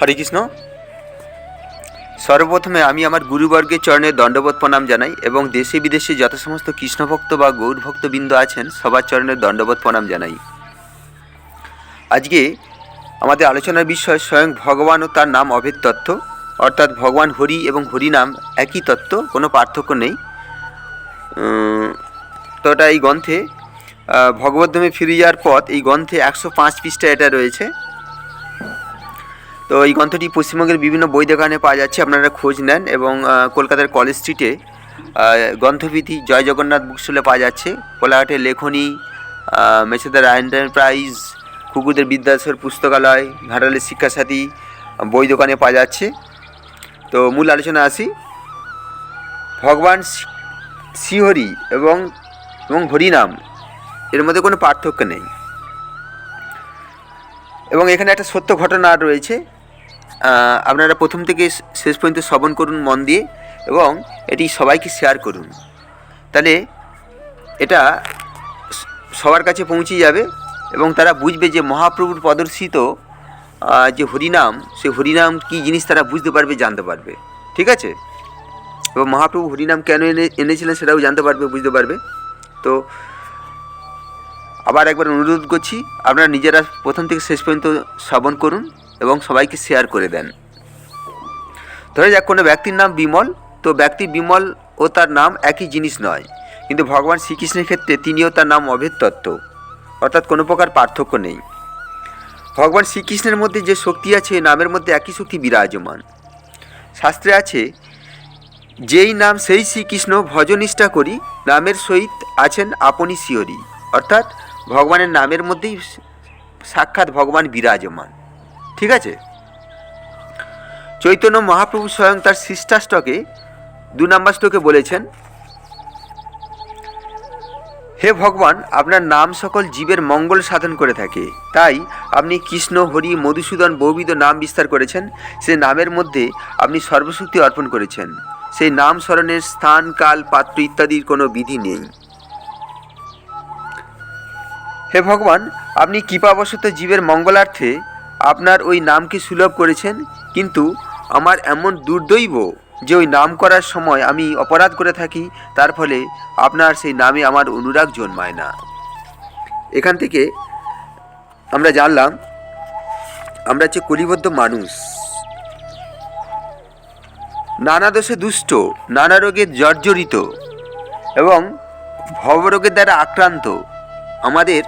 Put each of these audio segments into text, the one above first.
হরে কৃষ্ণ। সর্বপ্রথমে আমি আমার গুরুবর্গের চরণে দণ্ডবোধ প্রণাম জানাই এবং দেশে বিদেশে যত সমস্ত কৃষ্ণভক্ত বা গৌর ভক্তবৃন্দ আছেন সবার চরণে দণ্ডবোধ প্রণাম জানাই। আজকে আমাদের আলোচনার বিষয় স্বয়ং ভগবান ও তার নাম অভেদ তত্ত্ব অর্থাৎ ভগবান হরি এবং হরি নাম একই তত্ত্ব কোনো পার্থক্য নেই। উম, তো এটা এই গ্রন্থে ভগবদ্ধামে ফিরে যাওয়ার পথ এই গ্রন্থে একশো পাঁচ পৃষ্ঠা এটা রয়েছে। তো এই গ্রন্থটি পশ্চিমবঙ্গের বিভিন্ন বই দোকানে পাওয়া যাচ্ছে, আপনারা খোঁজ নেন এবং কলকাতার কলেজ স্ট্রিটে গ্রন্থবিধি জয় জগন্নাথ বুক স্টলে পাওয়া যাচ্ছে। কোলাঘাটের লেখনী মেছেদার এন্টারপ্রাইজ, কুকুরদের বিদ্যাসর পুস্তকালয়, ঘাটালের শিক্ষাসাথী বই দোকানে পাওয়া যাচ্ছে। তো মূল আলোচনা আসি। ভগবান শ্রী- শ্রীহরি এবং এবং হরিনাম, এর মধ্যে কোনো পার্থক্য নেই। এবং এখানে একটা সত্য ঘটনা রয়েছে। আপনারা প্রথম থেকে শেষ পর্যন্ত শ্রবণ করুন মন দিয়ে এবং এটি সবাইকে শেয়ার করুন। তাহলে এটা সবার কাছে পৌঁছে যাবে এবং তারা বুঝবে যে মহাপ্রভুর প্রদর্শিত যে হরিনাম, সেই হরিনাম কী জিনিস তারা বুঝতে পারবে, জানতে পারবে। ঠিক আছে? এবং মহাপ্রভু হরিনাম কেন এনে, এনেছিলেন সেটাও জানতে পারবে, বুঝতে পারবে। তো আবার একবার অনুরোধ করছি, আপনারা নিজেরা প্রথম থেকে শেষ পর্যন্ত শ্রবণ করুন। এবং সবাইকে শেয়ার করে দেন। ধরে যাক, কোনো ব্যক্তির নাম বিমল। তো ব্যক্তি বিমল ও তার নাম একই জিনিস নয়, কিন্তু ভগবান শ্রীকৃষ্ণের ক্ষেত্রে তিনিও তার নাম অভেদ তত্ত্ব, অর্থাৎ কোনো প্রকার পার্থক্য নেই। ভগবান শ্রীকৃষ্ণের মধ্যে যে শক্তি আছে নামের মধ্যে একই শক্তি বিরাজমান। শাস্ত্রে আছে, যেই নাম সেই শ্রীকৃষ্ণ ভজনিষ্ঠা করি, নামের সহিত আছেন আপনি শিহরি অর্থাৎ ভগবানের নামের মধ্যেই সাক্ষাৎ ভগবান বিরাজমান। ঠিক আছে? চৈতন্য মহাপ্রভু স্বয়ং তার সিস্টার স্টকে দু নম্বর শ্লোকে বলেছেন, হে ভগবান, আপনার নাম সকল জীবের মঙ্গল সাধন করে থাকে। তাই আপনি কৃষ্ণ, হরি, মধুসূদন বহুবিধ নাম বিস্তার করেছেন। সে নামের মধ্যে আপনি সর্বশক্তি অর্পণ করেছেন। সেই নাম স্মরণের স্থান, কাল, পাত্র ইত্যাদির কোনো বিধি নেই। হে ভগবান, আপনি কৃপাবশত জীবের মঙ্গলার্থে আপনার ওই নামকে সুলভ করেছেন? কিন্তু আমার এমন দুর্দৈব যে ওই নাম করার সময় আমি অপরাধ করে থাকি, তার ফলে আপনার সেই নামে আমার অনুরাগ জন্মায় না। এখান থেকে আমরা জানলাম, আমরা হচ্ছে কলিবদ্ধ মানুষ। নানা দোষে দুষ্ট, নানা রোগে জর্জরিত এবং ভবরোগের দ্বারা আক্রান্ত। আমাদের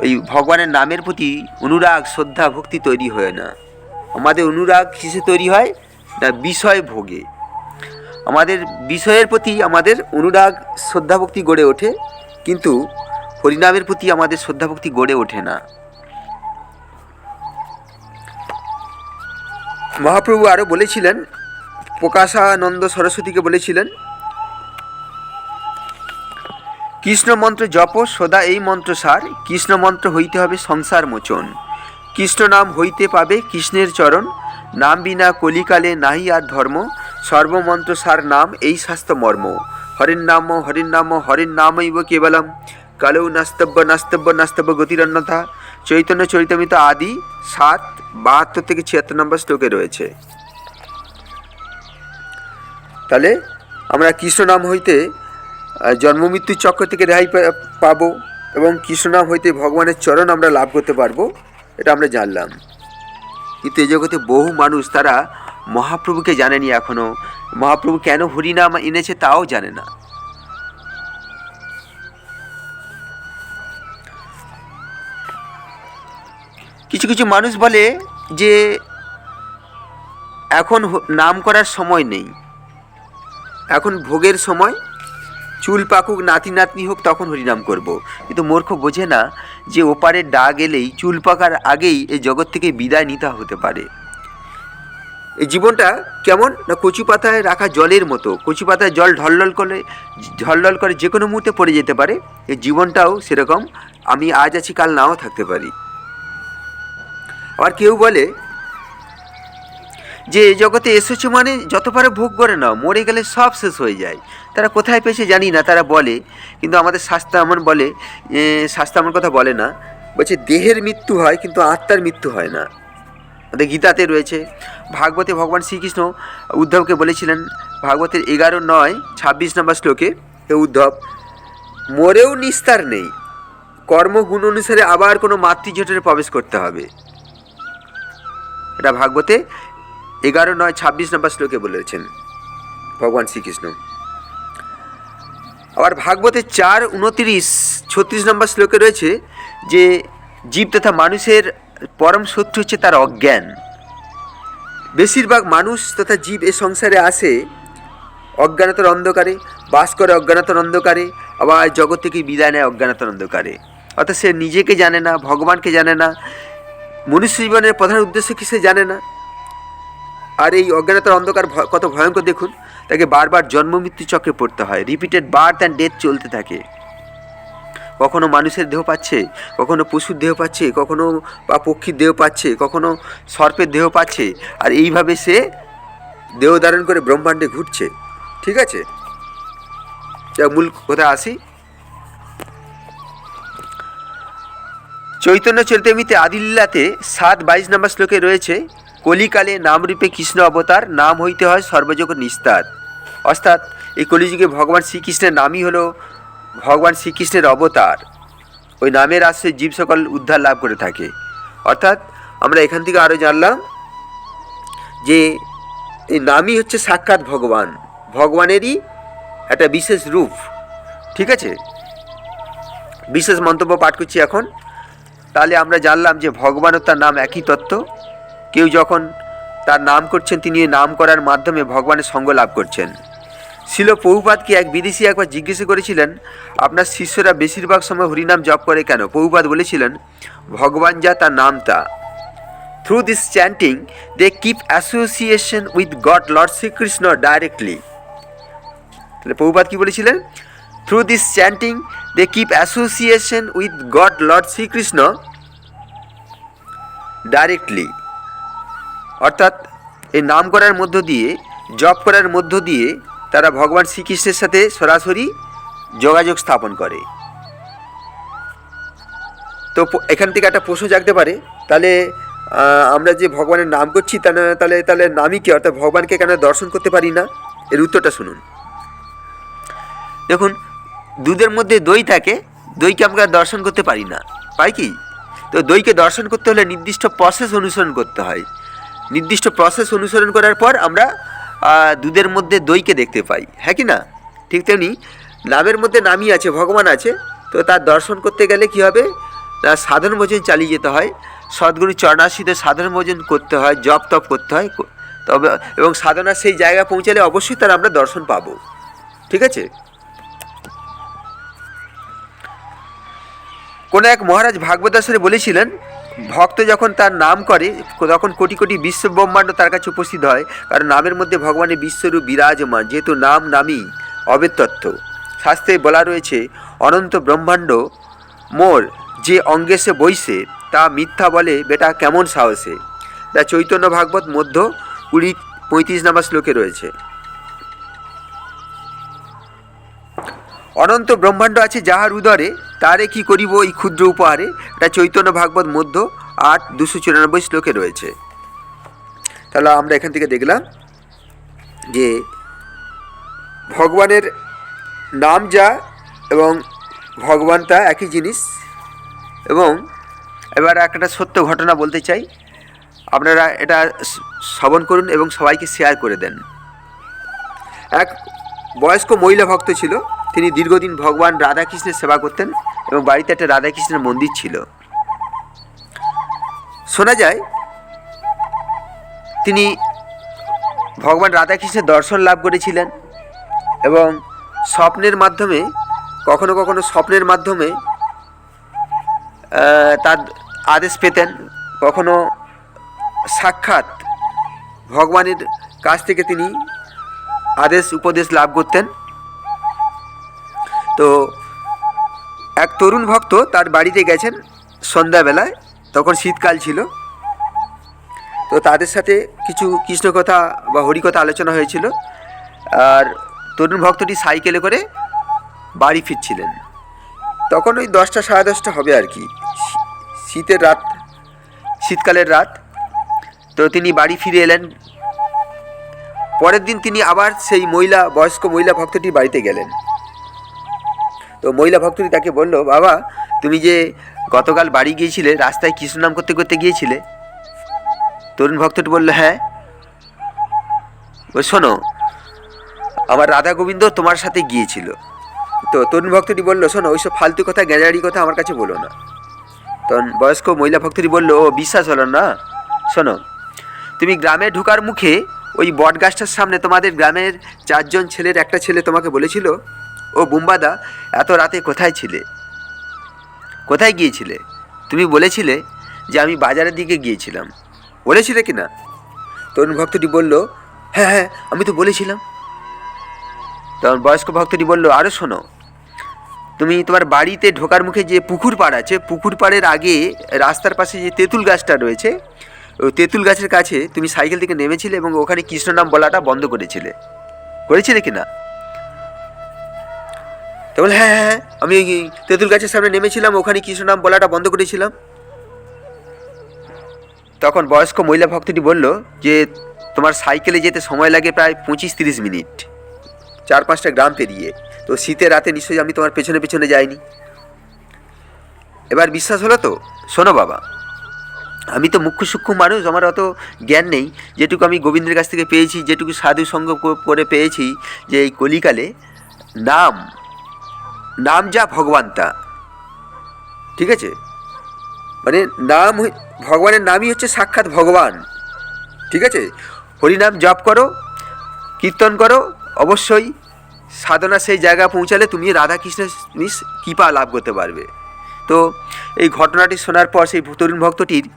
ওই ভগবানের নামের প্রতি অনুরাগ, শ্রদ্ধা, ভক্তি তৈরি হয় না। আমাদের অনুরাগ কিসে তৈরি হয়? না, বিষয় ভোগে। আমাদের বিষয়ের প্রতি আমাদের অনুরাগ, শ্রদ্ধা, ভক্তি গড়ে ওঠে, কিন্তু হরিনামের প্রতি আমাদের শ্রদ্ধা, ভক্তি গড়ে ওঠে না। মহাপ্রভু আরও বলেছিলেন, প্রকাশানন্দ সরস্বতীকে বলেছিলেন কৃষ্ণ মন্ত্র জপ, সদা এই মন্ত্র সার কৃষ্ণ মন্ত্র হইতে হবে সংসার মোচন। কৃষ্ণ নাম হইতে পাবে কৃষ্ণের চরণ, নাম বিনা কলিকালে নাহি আর ধর্ম, সর্বমন্ত্র সার নাম এই শাস্ত্র মর্ম। হরিণ নাম হরিণ নাম হরিণ নামৈব কেবলম। কালৌ নাস্তব্য নাস্তব্য নাস্তব্য গতিরন্যথা চৈতন্য, চরিতামিত আদি সাত, বাহাত্তর থেকে ছিয়াত্তর নম্বর শ্লোকে রয়েছে। তাহলে আমরা কৃষ্ণ নাম হইতে আহ, জন্ম মৃত্যুর চক্র থেকে রেহাই পাবো এবং কৃষ্ণনাম হইতে ভগবানের চরণ আমরা লাভ করতে পারব এটা আমরা জানলাম। কিন্তু এই জগতে বহু মানুষ তারা মহাপ্রভুকে জানেনি এখনও মহাপ্রভু কেন হরিনাম এনেছে তাও জানে না। কিছু কিছু মানুষ বলে যে এখন নাম করার সময় নেই। এখন ভোগের সময় চুল পাকুক, নাতি নাতনি হোক, তখন হরিনাম করব। কিন্তু মূর্খ বোঝে না যে ওপারের ডাক এলেই চুল পাকার আগেই এই জগৎ থেকে বিদায় নিতে হতে পারে। এই জীবনটা কেমন? না কচু পাতায় রাখা জলের মতো? কচু পাতায় জল ঢলঢল করে ঢলঢল করে যে কোনো মুহূর্তে পড়ে যেতে পারে। এই জীবনটাও সেরকম। আমি আজ আছি, কাল নাও থাকতে পারি। আবার কেউ বলে যে এই জগতে এসেছে মানে যত পারে ভোগ করে নাও মরে গেলে সব শেষ হয়ে যায়। তারা কোথায় পেয়েছে জানি না তারা বলে কিন্তু আমাদের শাস্ত্র এমন বলে এ, শাস্ত্র এমন কথা বলে না। বলছে দেহের মৃত্যু হয় কিন্তু আত্মার মৃত্যু হয় না। আমাদের গীতাতে রয়েছে ভাগবতে ভগবান শ্রীকৃষ্ণ উদ্ধবকে বলেছিলেন ভাগবতের এগারো নয় ছাব্বিশ নম্বর শ্লোকে হে উদ্ধব মরেও নিস্তার নেই। কর্মগুণ অনুসারে আবার কোনো মাতৃজোটের প্রবেশ করতে হবে। এটা ভাগবতে এগারো নয়, ছাব্বিশ নম্বর শ্লোকে বলেছেন ভগবান শ্রীকৃষ্ণ। আবার ভাগবতের চার উনতিরিশ, ছত্রিশ নম্বর শ্লোকে রয়েছে যে জীব তথা মানুষের পরম শত্রু হচ্ছে তার অজ্ঞান। বেশিরভাগ মানুষ তথা জীব এ সংসারে আসে অজ্ঞানতার অন্ধকারে, বাস করে অজ্ঞানতার অন্ধকারে, আবার জগৎ থেকে বিদায় নেয় অজ্ঞানতার অন্ধকারে। অর্থাৎ সে নিজেকে জানে না, ভগবানকে জানে না, মনুষ্য জীবনের প্রধান উদ্দেশ্য কি সে জানে না। আর এই অজ্ঞানতার অন্ধকার কত ভয়ঙ্কর দেখুন। তাকে বারবার জন্ম মৃত্যু চক্রে পড়তে হয়। রিপিটেড বার্থ অ্যান্ড ডেথ চলতে থাকে। কখনো মানুষের দেহ পাচ্ছে, কখনো পশুর দেহ পাচ্ছে, কখনো বা পক্ষীর দেহ পাচ্ছে, কখনো সর্পের দেহ পাচ্ছে। আর এইভাবে সে দেহ ধারণ করে ব্রহ্মাণ্ডে ঘুরছে। ঠিক আছে? মূল কথা আসি। চৈতন্য চরিতামিতে আদিল্লাতে সাত বাইশ নম্বর শ্লোকে রয়েছে কলিকালে নামরূপে কৃষ্ণ অবতার, নাম হইতে হয় সর্বজগৎ নিস্তার। অর্থাৎ, এই কলিযুগে ভগবান শ্রীকৃষ্ণের নামই হলো ভগবান শ্রীকৃষ্ণের অবতার। ওই নামের আশ্রয়ে জীব সকল উদ্ধার লাভ করে থাকে। অর্থাৎ, আমরা এখান থেকে আরও জানলাম যে, এই নামই হচ্ছে সাক্ষাৎ ভগবান। ভগবানেরই একটা বিশেষ রূপ। ঠিক আছে? বিশেষ মন্তব্য পাঠ করছি এখন। তাহলে আমরা জানলাম যে ভগবান ও তার নাম একই তত্ত্ব। কেউ যখন তার নাম করছেন, তিনি নাম করার মাধ্যমে ভগবানের সঙ্গ লাভ করছেন। শিল বহুপাতকে এক বিদেশি একবার জিজ্ঞেস করেছিলেন, আপনার শিষ্যরা বেশিরভাগ সময় হরিনাম জপ করে কেন? বহুপাত বলেছিলেন, ভগবান যা, তার নাম তা। Through this chanting they keep association with God Lord Shrikrishna directly তাহলে প্রভুপাত কি বলেছিলেন? Through this chanting they keep association with God Lord Shrikrishna directly অর্থাৎ এই নাম করার মধ্য দিয়ে, জপ করার মধ্য দিয়ে তারা ভগবান শ্রীকৃষ্ণের সাথে সরাসরি যোগাযোগ স্থাপন করে। তো এখান থেকে একটা প্রশ্ন জাগতে পারে, তাহলে আমরা যে ভগবানের নাম করছি তাহলে তাহলে তাহলে নামই কি? অর্থাৎ ভগবানকে কেন দর্শন করতে পারি না? এর উত্তরটা শুনুন। দেখুন, দুধের মধ্যে দই থাকে, দইকে আমরা দর্শন করতে পারি না। পাই কি? তো দইকে দর্শন করতে হলে নির্দিষ্ট প্রসেস অনুসরণ করতে হয়। নির্দিষ্ট প্রসেস অনুসরণ করার পর আমরা দুধের মধ্যে দইকে দেখতে পাই। হ্যাঁ কি না? ঠিক তেমনি নামের মধ্যে নামই আছে, ভগবান আছে। তো তার দর্শন করতে গেলে কি হবে? না সাধারণ ভোজন চালিয়ে যেতে হয়। সদ্গুরু চরণাশিতে সাধারণ ভোজন করতে হয়, জপ তপ করতে হয়। তবে, এবং সাধনার সেই জায়গায় পৌঁছালে অবশ্যই তার আমরা দর্শন পাবো। ঠিক আছে? কোনো এক মহারাজ ভাগবতাসরে বলেছিলেন ভক্ত যখন তার নাম করে, তখন কোটি কোটি বিশ্ব ব্রহ্মাণ্ড তার কাছে উপস্থিত হয়, কারণ নামের মধ্যে ভগবানের বিশ্বরূপ বিরাজমান, যেহেতু নাম নামই অবেদ তত্ত্ব শাস্ত্রে বলা রয়েছে, অনন্ত ব্রহ্মাণ্ড মোর যে অঙ্গে সে বইছে, তা মিথ্যা বলে, বেটা কেমন সাহসে? তা চৈতন্য ভাগবত মধ্য কুড়ি পঁয়ত্রিশ নাম্বার শ্লোকে রয়েছে। অনন্ত ব্রহ্মাণ্ড আছে যাহার উদরে, তারে কি করিব এই ক্ষুদ্র উপহারে? এটা চৈতন্য ভাগবত মধ্য আট দুশো চুরানব্বই শ্লোকে রয়েছে। তাহলে আমরা এখান থেকে দেখলাম যে ভগবানের নাম যা এবং ভগবান তা একই জিনিস। এবং এবার একটা সত্য ঘটনা বলতে চাই। আপনারা এটা শ্রবণ করুন এবং সবাইকে শেয়ার করে দেন। এক বয়স্ক মহিলা ভক্ত ছিল। তিনি দীর্ঘদিন ভগবান রাধাকৃষ্ণের সেবা করতেন এবং বাড়িতে একটা রাধাকৃষ্ণের মন্দির ছিল। শোনা যায়, তিনি ভগবান রাধাকৃষ্ণের দর্শন লাভ করেছিলেন এবং স্বপ্নের মাধ্যমে, কখনো কখনো স্বপ্নের মাধ্যমে তার আদেশ পেতেন, কখনো সাক্ষাৎ ভগবানের কাছ থেকে তিনি আদেশ, উপদেশ লাভ করতেন। তো এক তরুণ ভক্ত তার বাড়িতে গেছেন সন্ধ্যাবেলায়, তখন শীতকাল ছিল। তো তাদের সাথে কিছু কৃষ্ণ কথা বা হরিকথা আলোচনা হয়েছিল আর তরুণ ভক্তটি সাইকেলে করে বাড়ি ফিরছিলেন। তখন ওই দশটা সাড়ে দশটা হবে আর কি শীতের রাত, শীতকালের রাত। তো তিনি বাড়ি ফিরে এলেন। পরের দিন তিনি আবার সেই মহিলা, বয়স্ক মহিলা ভক্তটির বাড়িতে গেলেন। তো মহিলা ভক্তটি তাকে বলল, বাবা, তুমি যে গতকাল বাড়ি গিয়েছিলে, রাস্তায় কৃষ্ণ নাম করতে করতে গিয়েছিলে? তরুণ ভক্তটি বলল হ্যাঁ। ও শোনো, আমার রাধা গোবিন্দ তোমার সাথে গিয়েছিল। তো তরুণ ভক্তটি বলল, শোনো, ওইসব ফালতু কথা, গ্যাজারি কথা আমার কাছে বলো না। তখন বয়স্ক মহিলা ভক্তটি বলল, ও, বিশ্বাস হলো না। শোনো, তুমি গ্রামে ঢুকার মুখে ওই বট গাছটার সামনে তোমাদের গ্রামের চারজন ছেলের একটা ছেলে তোমাকে বলেছিল ও বুম্বাদা, এত রাতে কোথায় ছিলে? কোথায় গিয়েছিলে? তুমি বলেছিলে যে আমি বাজারের দিকে গিয়েছিলাম। বলেছিলে কি না? তরুণ ভক্তটি বলল হ্যাঁ হ্যাঁ আমি তো বলেছিলাম। তখন বয়স্ক ভক্তটি বলল আরও শোনো, তুমি তোমার বাড়িতে ঢোকার মুখে যে পুকুর পাড় আছে, পুকুর পাড়ের আগে রাস্তার পাশে যে তেঁতুল গাছটা রয়েছে ওই তেঁতুল গাছের কাছে তুমি সাইকেল থেকে নেমেছিলে এবং ওখানে কৃষ্ণনাম বলাটা বন্ধ করেছিলে। করেছিলে কি না? তো বলে হ্যাঁ হ্যাঁ হ্যাঁ, আমি তেঁতুল গাছের সামনে নেমেছিলাম ওখানে কৃষ্ণ নাম বলাটা বন্ধ করেছিলাম। তখন বয়স্ক মহিলা ভক্তটি বলল যে তোমার সাইকেলে যেতে সময় লাগে প্রায় পঁচিশ তিরিশ মিনিট। চার পাঁচটা গ্রাম পেরিয়ে তো শীতের রাতে নিশ্চয়ই আমি তোমার পেছনে পেছনে যাইনি। এবার বিশ্বাস হলো তো? শোনো বাবা আমি তো মুখ্য সূক্ষ্ম মানুষ আমার অত জ্ঞান নেই। যেটুকু আমি গোবিন্দের কাছ থেকে পেয়েছি যেটুকু সাধু সঙ্গ করে পেয়েছি যে এই কলিকালে নাম নাম যা ভগবান তা ঠিক আছে? মানে নাম ভগবানের নামই হচ্ছে সাক্ষাৎ ভগবান। ঠিক আছে? হরিনাম জপ করো, কীর্তন করো, অবশ্যই সাধনা সেই জায়গা পৌঁছালে তুমি রাধাকৃষ্ণের কৃপা লাভ করতে পারবে। তো এই ঘটনাটি শোনার পর সেই তরুণ ভক্তটির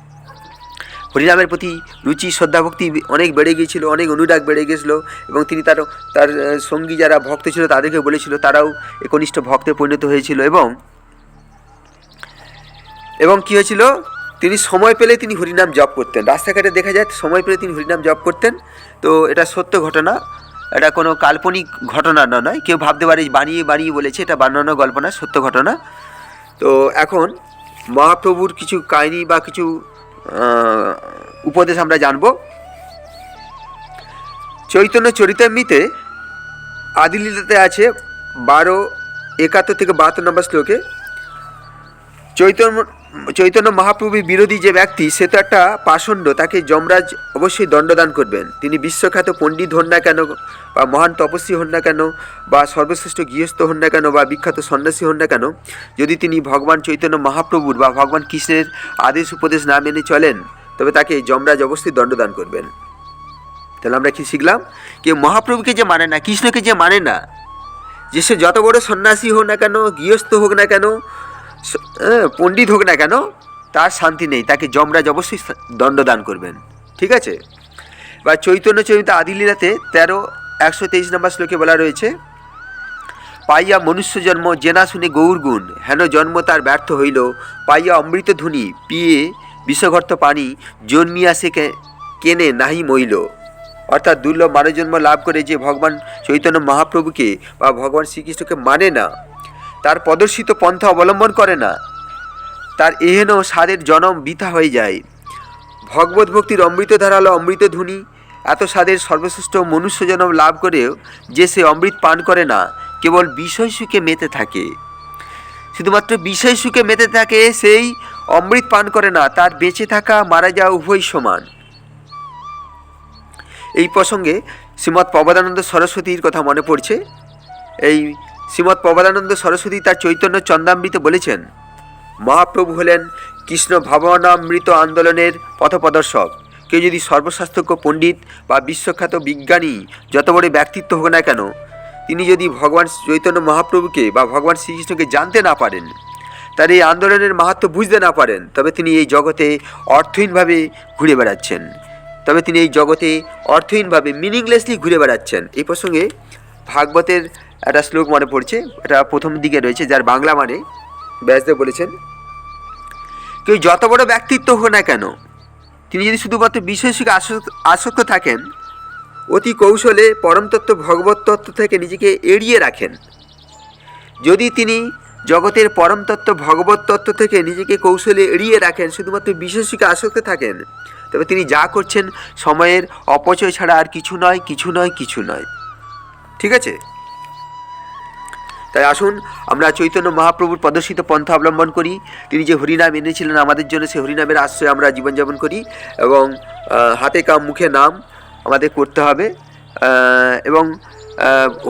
হরিনামের প্রতি রুচি, শ্রদ্ধা, ভক্তি অনেক বেড়ে গিয়েছিল, অনেক অনুরাগ বেড়ে গিয়েছিল এবং তিনি তার তার সঙ্গী যারা ভক্ত ছিল তাদেরকে বলেছিল, তারাও একনিষ্ঠ ভক্তে পরিণত হয়েছিল এবং এবং কী হয়েছিল? তিনি সময় পেলে তিনি হরিনাম জপ করতেন। রাস্তাঘাটে দেখা যায় সময় পেলে তিনি হরিনাম জপ করতেন। তো এটা সত্য ঘটনা। এটা কোনো কাল্পনিক ঘটনা না, নয়। কেউ ভাবতে পারে, বানিয়ে বানিয়ে বলেছে, এটা বানানো গল্প না সত্য ঘটনা। তো এখন মহাপ্রভুর কিছু কাহিনী বা কিছু উপদেশ আমরা জানব। চৈতন্য চরিতামৃতে আদিলীলাতে আছে বারো একাত্তর থেকে বাহাত্তর নম্বর শ্লোকে চৈতন্য চৈতন্য মহাপ্রভুর বিরোধী যে ব্যক্তি, সে তো একটা পাষণ্ড, তাকে যমরাজ অবশ্যই দণ্ডদান করবেন। তিনি বিশ্বখ্যাত পণ্ডিত হন না কেন, বা মহান তপস্বী হন না কেন, বা সর্বশ্রেষ্ঠ গৃহস্থ হন না কেন, বা বিখ্যাত সন্ন্যাসী হন না কেন, যদি তিনি ভগবান চৈতন্য মহাপ্রভুর বা ভগবান কৃষ্ণের আদেশ উপদেশ না মেনে চলেন, তবে তাকে যমরাজ অবশ্যই দণ্ডদান করবেন। তাহলে আমরা কি শিখলাম? যে মহাপ্রভুকে যে মানে না, কৃষ্ণকে যে মানে না, যে সে যত বড় সন্ন্যাসী হোক না কেন, গৃহস্থ হোক না কেন পণ্ডিত হোক না কেন, তার শান্তি নেই, তাকে যমরাজ অবশ্যই দণ্ডদান করবেন। ঠিক আছে? বা চৈতন্য চরিত আদিলীলাতে তেরো, একশো তেইশ নম্বর শ্লোকে বলা রয়েছে, পাইয়া মনুষ্য জন্ম জেনা শুনে গৌর গুণ, হেন জন্ম তার ব্যর্থ হইল, পাইয়া অমৃত ধুনি, পিয়ে বিষঘর্ত পানি, জন্মিয়া সে কেনে নাহি মইল। অর্থাৎ দুর্লভ মানব জন্ম লাভ করে যে ভগবান চৈতন্য মহাপ্রভুকে বা ভগবান শ্রীকৃষ্ণকে মানে না তার প্রদর্শিত পন্থা অবলম্বন করে না। তার এহেন স্বাদের জনম বৃথা হয়ে যায়। ভগবত ভক্তির অমৃত ধারালো অমৃত ধ্বনি। এত স্বাদের সর্বশ্রেষ্ঠ মনুষ্য জনম লাভ করেও যে সে অমৃত পান করে না, কেবল বিষয় সুখে মেতে থাকে। শুধুমাত্র বিষয় সুখে মেতে থাকে সেই অমৃত পান করে না, তার বেঁচে থাকা, মারা যাওয়া উভয় সমান। এই প্রসঙ্গে শ্রীমৎ প্রবাদানন্দ সরস্বতীর কথা মনে পড়ছে। এই শ্রীমৎ প্রবাদানন্দ সরস্বতী তার চৈতন্য চন্দামৃতে বলেছেন, মহাপ্রভু হলেন কৃষ্ণ ভাবনামৃত আন্দোলনের পথপ্রদর্শক। কেউ যদি সর্বশাস্ত্রজ্ঞ পণ্ডিত বা বিশ্বখ্যাত বিজ্ঞানী যত বড় ব্যক্তিত্ব হোক না কেন, তিনি যদি ভগবান চৈতন্য মহাপ্রভুকে বা ভগবান শ্রীকৃষ্ণকে জানতে না পারেন, তার এই আন্দোলনের মাহাত্ম বুঝতে না পারেন, তবে তিনি এই জগতে অর্থহীনভাবে ঘুরে বেড়াচ্ছেন। তবে তিনি এই জগতে অর্থহীনভাবে মিনিংলেসলি ঘুরে বেড়াচ্ছেন। এই প্রসঙ্গে ভাগবতের একটা শ্লোক মনে পড়ছে, এটা প্রথম দিকে রয়েছে, যার বাংলা মানে ব্যাসদেব বলেছেন, কেউ যত বড় ব্যক্তিত্ব হোক না কেন, তিনি যদি শুধুমাত্র বিষয় সুখে আসক্ত থাকেন, অতি কৌশলে পরমতত্ত্ব, ভগবত তত্ত্ব থেকে নিজেকে এড়িয়ে রাখেন। যদি তিনি জগতের পরম তত্ত্ব ভগবত তত্ত্ব থেকে নিজেকে কৌশলে এড়িয়ে রাখেন, শুধুমাত্র বিষয় সুখে আসক্ত থাকেন, তবে তিনি যা করছেন, সময়ের অপচয় ছাড়া আর কিছু নয় কিছু নয় কিছু নয়। ঠিক আছে? তাই আসুন আমরা চৈতন্য মহাপ্রভুর প্রদর্শিত পন্থা অবলম্বন করি। তিনি যে হরিনাম এনেছিলেন আমাদের জন্য সেই হরিনামের আশ্রয়ে আমরা জীবনযাপন করি এবং হাতে কাম মুখে নাম আমাদের করতে হবে। এবং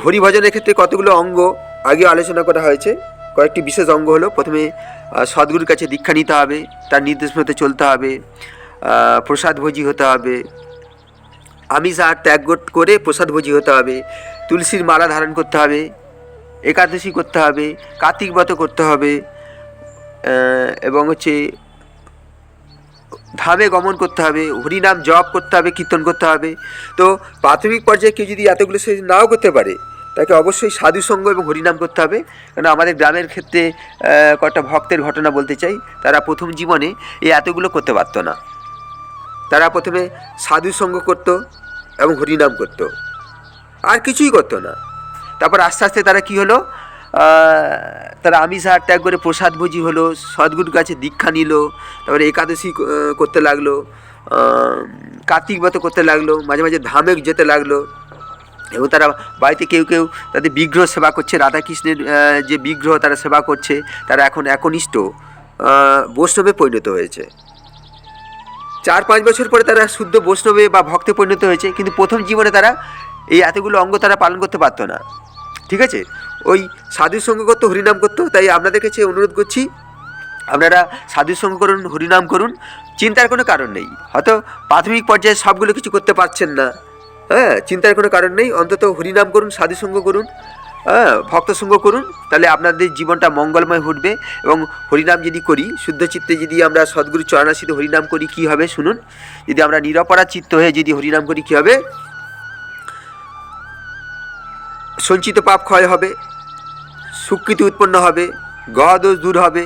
হরিভজনের ক্ষেত্রে কতগুলো অঙ্গ আগে আলোচনা করা হয়েছে। কয়েকটি বিশেষ অঙ্গ হলো প্রথমে সদ্গুরুর কাছে দীক্ষা নিতে হবে তার নির্দেশ মতো চলতে হবে আহ, প্রসাদভোজী হতে হবে আমিষ আহার ত্যাগ কর- করে প্রসাদভোজী হতে হবে তুলসীর মালা ধারণ করতে হবে একাদশী করতে হবে, কার্তিক ব্রত করতে হবে এবং হচ্ছে ধামে গমন করতে হবে, হরিনাম জপ করতে হবে, কীর্তন করতে হবে। তো প্রাথমিক পর্যায়ে কেউ যদি এতগুলো সে নাও করতে পারে, তাকে অবশ্যই সাধু সঙ্গ এবং হরিনাম করতে হবে। কারণ আমাদের গ্রামের ক্ষেত্রে কয়েকটা ভক্তের ঘটনা বলতে চাই, তারা প্রথম জীবনে এই এতগুলো করতে পারতো না। তারা প্রথমে সাধু সঙ্গ করত এবং হরিনাম করত। আর কিছুই করতো না। তারপর আস্তে আস্তে তারা কি হলো? তারা আমিষ আহার ত্যাগ করে প্রসাদভোজী হলো সদ্গুরুর কাছে দীক্ষা নিল, তারপরে একাদশী করতে লাগল কার্তিক ব্রত করতে লাগল, মাঝে মাঝে ধামে যেতে লাগল, এবং তারা বাড়িতে কেউ কেউ তাদের বিগ্রহ সেবা করছে, রাধাকৃষ্ণের যে বিগ্রহ তারা সেবা করছে, তারা এখন একনিষ্ঠ বৈষ্ণবে পরিণত হয়েছে। চার পাঁচ বছর পরে তারা শুদ্ধ বৈষ্ণবে বা ভক্তে পরিণত হয়েছে, কিন্তু প্রথম জীবনে তারা এই এতগুলো অঙ্গ তারা পালন করতে পারতো না। ঠিক আছে? ওই সাধুর সঙ্গ করতো, হরিনাম করতো, তাই আপনাদের কাছে অনুরোধ করছি, আপনারা সাধুর সঙ্গ করুন, হরিনাম করুন, চিন্তার কোনো কারণ নেই। হয়তো প্রাথমিক পর্যায়ে সবগুলো কিছু করতে পারছেন না। হ্যাঁ চিন্তার কোনো কারণ নেই, অন্তত হরিনাম করুন সাধু সঙ্গ করুন হ্যাঁ ভক্ত সঙ্গ করুন, তাহলে আপনাদের জীবনটা মঙ্গলময় ঘটবে এবং হরিনাম যদি করি, শুদ্ধ চিত্তে যদি আমরা সদ্গুরু চরণাশিত হরিনাম করি, কি হবে শুনুন? যদি আমরা নিরপরাধ চিত্ত হয়ে যদি হরিনাম করি, কী হবে? সঞ্চিত পাপ ক্ষয় হবে, সুকৃতি উৎপন্ন হবে, গহদোষ দূর হবে,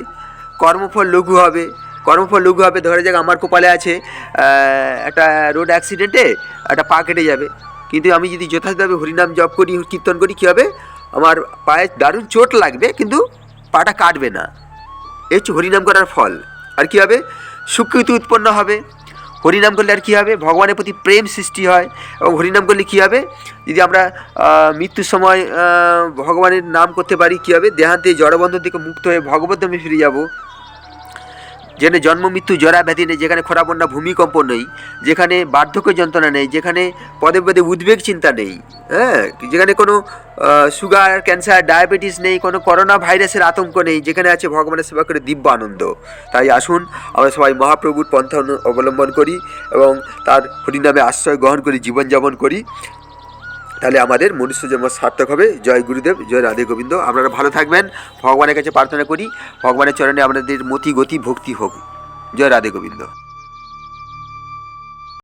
কর্মফল লঘু হবে, কর্মফল লঘু হবে, ধরে যাক আমার কপালে আছে একটা রোড অ্যাক্সিডেন্টে একটা পা কেটে যাবে। কিন্তু আমি যদি যথাযথভাবে হরিনাম জপ করি, কীর্তন করি, কী হবে? আমার পায়ে দারুণ চোট লাগবে, কিন্তু পাটা কাটবে না। এই হচ্ছে হরিনাম করার ফল। আর কী হবে? সুকৃতি উৎপন্ন হবে হরিনাম করলে আর কী হবে? ভগবানের প্রতি প্রেম সৃষ্টি হয়। এবং হরিনাম করলে কী হবে? যদি আমরা মৃত্যুর সময় ভগবানের নাম করতে পারি, কী হবে? দেহান্তে জড়বন্ধন থেকে মুক্ত হয়ে ভগবদ্ধামে ফিরে যাব। যেখানে জন্ম, মৃত্যু, জরা ব্যাধি নেই, যেখানে খরা, বন্যা, ভূমিকম্প নেই, যেখানে বার্ধক্য যন্ত্রণা নেই, যেখানে পদে পদে উদ্বেগ চিন্তা নেই হ্যাঁ? যেখানে কোনো সুগার ক্যান্সার ডায়াবেটিস নেই, কোনো করোনা ভাইরাসের আতঙ্ক নেই, যেখানে আছে ভগবানের সেবা করে দিব্য আনন্দ। তাই আসুন, আমরা সবাই মহাপ্রভুর পন্থা অবলম্বন করি এবং তার হরিনামে আশ্রয় গ্রহণ করি, জীবনযাপন করি। তাহলে আমাদের মনুষ্য জন্ম সার্থক হবে। জয় গুরুদেব, জয় রাধে গোবিন্দ। আপনারা ভালো থাকবেন। ভগবানের কাছে প্রার্থনা করি, ভগবানের চরণে আপনাদের মতি গতি, ভক্তি হোক। জয় রাধে গোবিন্দ।